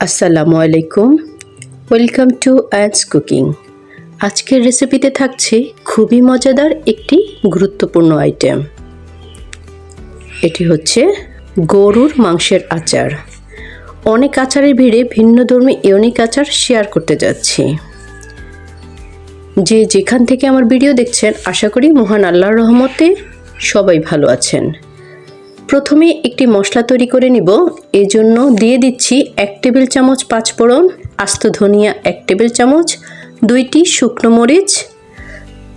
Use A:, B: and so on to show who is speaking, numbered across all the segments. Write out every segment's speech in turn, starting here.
A: আসসালামু আলাইকুম। Welcome to অ্যান্স cooking আজকের রেসিপিতে থাকছে খুবই মজাদার একটি গুরুত্বপূর্ণ আইটেম এটি হচ্ছে গরুর মাংসের আচার। অনেক আচারের ভিড়ে ভিন্ন ধর্মী ইউনিক আচার শেয়ার করতে যাচ্ছি। যে যেখান থেকে আমার ভিডিও দেখছেন, আশা করি মহান আল্লাহর রহমতে সবাই ভালো আছেন। প্রথমে একটি মশলা তৈরি করে নিব। এই জন্য দিয়ে দিচ্ছি এক টেবিল চামচ পাঁচফোড়ন, আস্ত ধনিয়া এক টেবিল চামচ, দুইটি শুকনো মরিচ।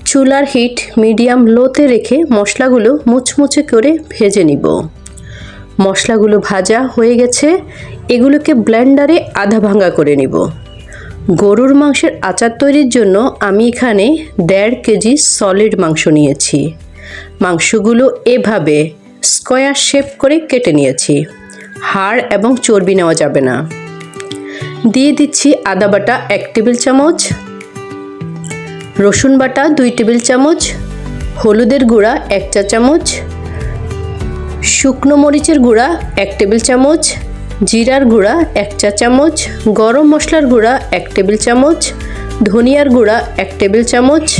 A: চুলার হিট মিডিয়াম লোতে রেখে মশলাগুলো মুচমুচে করে ভেজে নিব। মশলাগুলো ভাজা হয়ে গেছে। এগুলোকে ব্লেন্ডারে আধা ভাঙা করে নিব। গরুর মাংসের আচার তৈরির জন্য আমি এখানে দেড় কেজি সলিড মাংস নিয়েছি। মাংসগুলো এভাবে স্কোয়ার শেপ করে কেটে নিয়েছি। হাড় এবং চর্বি নেওয়া যাবে না। দিয়ে দিচ্ছি আদা বাটা এক টেবিল চামচ, রসুন বাটা দুই টেবিল চামচ, হলুদের গুঁড়া এক চা চামচ, শুকনো মরিচের গুঁড়া এক টেবিল চামচ, জিরার গুঁড়া এক চা চামচ, গরম মশলার গুঁড়া এক টেবিল চামচ, ধনিয়ার গুঁড়া এক টেবিল চামচ।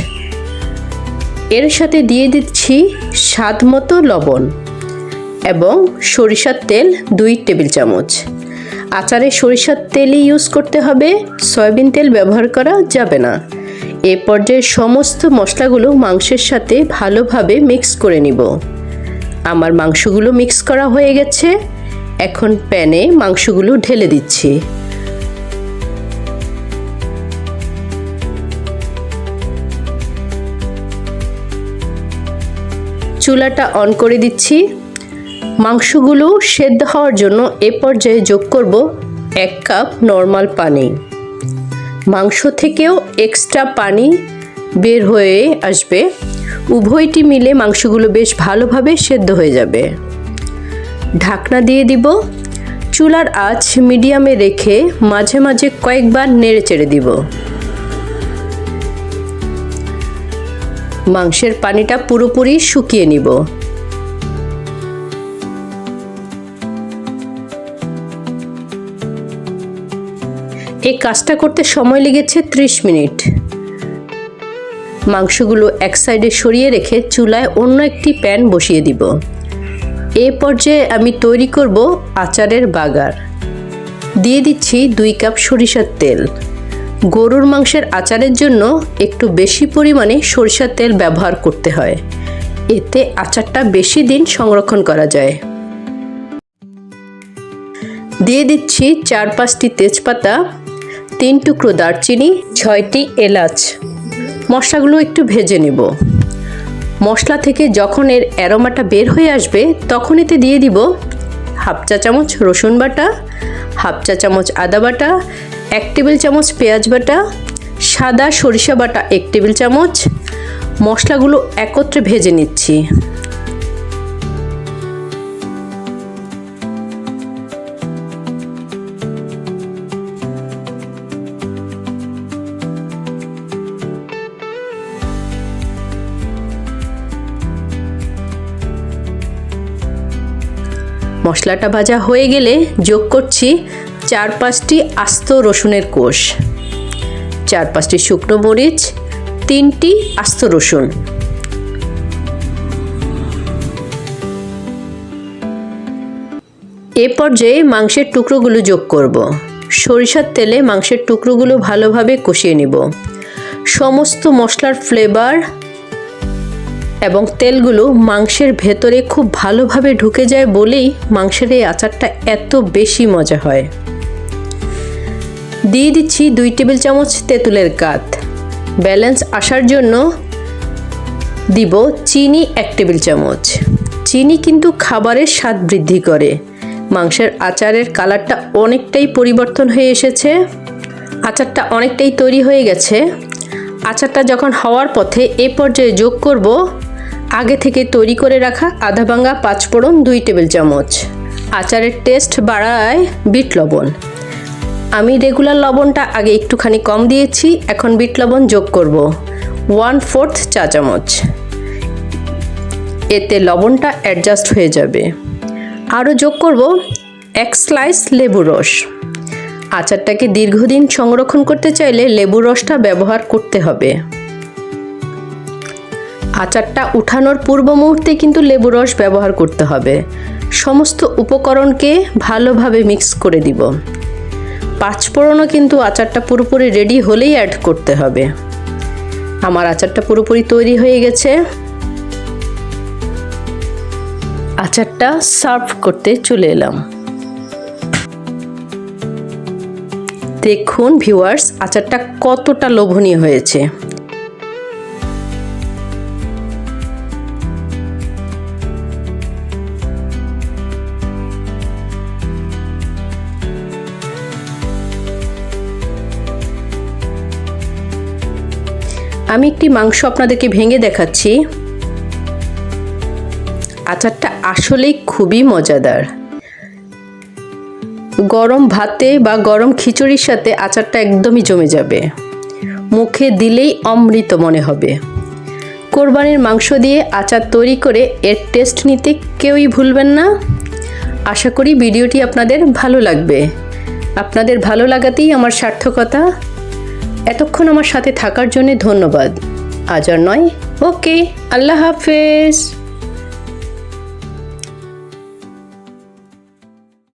A: এর সাথে দিয়ে দিচ্ছি স্বাদ মতো লবণ। এবং সরিষার তেল দুই টেবিল চামচ। আচারে সরিষার তেলই ইউজ করতে হবে। সয়াবিন তেল ব্যবহার করা যাবে না। এ পর্যায়ে সমস্ত মশলাগুলো মাংসের সাথে ভালোভাবে মিক্স করে নিব। আমার মাংসগুলো মিক্স করা হয়ে গেছে। এখন প্যানে মাংসগুলো ঢেলে দিচ্ছি। চুলাটা অন করে দিচ্ছি। মাংসগুলো সেদ্ধ হওয়ার জন্য এ পর্যায়ে যোগ করব এক কাপ নর্মাল পানি। মাংস থেকেও এক্সট্রা পানি বের হয়ে আসবে। উভয়টি মিলে মাংসগুলো বেশ ভালোভাবে সেদ্ধ হয়ে যাবে। ঢাকনা দিয়ে দিব। চুলার আঁচ মিডিয়ামে রেখে মাঝে মাঝে কয়েকবার নেড়ে চেড়ে দিব। মাংসের পানিটা পুরোপুরি শুকিয়ে নিব। এই কাজটা করতে সময় লেগেছে ত্রিশ মিনিট। মাংসগুলো এক সাইডে সরিয়ে রেখে চুলায় অন্য একটি প্যান বসিয়ে দিব। এ পর্যায়ে আমি তৈরি করব আচারের বাগার। দিয়ে দিচ্ছি দুই কাপ সরিষার তেল। গরুর মাংসের আচারের জন্য একটু বেশি পরিমাণে সরিষার তেল ব্যবহার করতে হয়। এতে আচারটা বেশি দিন সংরক্ষণ করা যায়। দিয়ে দিচ্ছি চার পাঁচটি তেজপাতা তিন টুকরো দারচিনি, ছয়টি এলাচ। মশলাগুলো একটু ভেজে নেব। মশলা থেকে যখন এর অ্যারোমাটা বের হয়ে আসবে তখন এতে দিয়ে দিব হাফ চা চামচ রসুন বাটা, হাফ চা চামচ আদা বাটা, এক টেবিল চামচ পেঁয়াজ বাটা, সাদা সরিষা বাটা এক টেবিল চামচ। মশলাগুলো একত্রে ভেজে নিচ্ছি। মশলাটা ভাজা হয়ে গেলে যোগ করছি চার পাঁচটি আস্ত রসুনের কোষ, চার পাঁচটি শুকনো মরিচ, তিনটি আস্ত রসুন। এ পর্যায়ে মাংসের টুকরোগুলো যোগ করব। সরিষার তেলে মাংসের টুকরোগুলো ভালোভাবে কষিয়ে নিব। সমস্ত মশলার ফ্লেভার এবং তেলগুলো মাংসের ভেতরে খুব ভালোভাবে ঢুকে যায় বলেই মাংসের এই আচারটা এত বেশি মজা হয়। দিয়ে দিচ্ছি দুই টেবিল চামচ তেঁতুলের কাত। ব্যালেন্স আসার জন্য দিব চিনি এক টেবিল চামচ। চিনি কিন্তু খাবারের স্বাদ বৃদ্ধি করে। মাংসের আচারের কালারটা অনেকটাই পরিবর্তন হয়ে এসেছে। আচারটা অনেকটাই তৈরি হয়ে গেছে। আচারটা যখন হওয়ার পথে এ পর্যায়ে যোগ করব আগে থেকে তৈরি করে রাখা আধা ভাঙ্গা পাঁচফোড়ন, দুই টেবিল চামচ। আচারের টেস্ট বাড়ায় বিট লবণ। আমি রেগুলার লবণটা আগে একটুখানি কম দিয়েছি, এখন বিট লবণ যোগ করব। ওয়ান ফোর্থ চা চামচ। এতে লবণটা অ্যাডজাস্ট হয়ে যাবে। আরও যোগ করব এক স্লাইস লেবু রস। আচারটাকে দীর্ঘদিন সংরক্ষণ করতে চাইলে লেবু রসটা ব্যবহার করতে হবে। আচারটা উঠানোর পূর্ব মুহূর্তে কিন্তু লেবু রস ব্যবহার করতে হবে। সমস্ত উপকরণকে ভালোভাবে মিক্স করে দিব। পাঁচফোড়নও কিন্তু আচারটা পুরোপুরি রেডি হলেই অ্যাড করতে হবে। আমার আচারটা পুরোপুরি তৈরি হয়ে গেছে। আচারটা সার্ভ করতে চলে এলাম। দেখুন ভিউয়ার্স, আচারটা কতটা লোভনীয় হয়েছে। আমি একটি মাংস আপনাদেরকে ভেঙে দেখাচ্ছি। আচারটা আসলেই খুবই মজাদার। গরম ভাতে বা গরম খিচুড়ির সাথে আচারটা একদমই জমে যাবে। মুখে দিলেই অমৃত মনে হবে। কোরবানির মাংস দিয়ে আচার তৈরি করে এর টেস্ট নিতে কেউই ভুলবেন না। আশা করি ভিডিওটি আপনাদের ভালো লাগবে। আপনাদের ভালো লাগাতেই আমার সার্থকতা। এতক্ষণ আমার সাথে থাকার জন্য ধন্যবাদ। আজ আর নয়। ওকে আল্লাহ হাফেজ।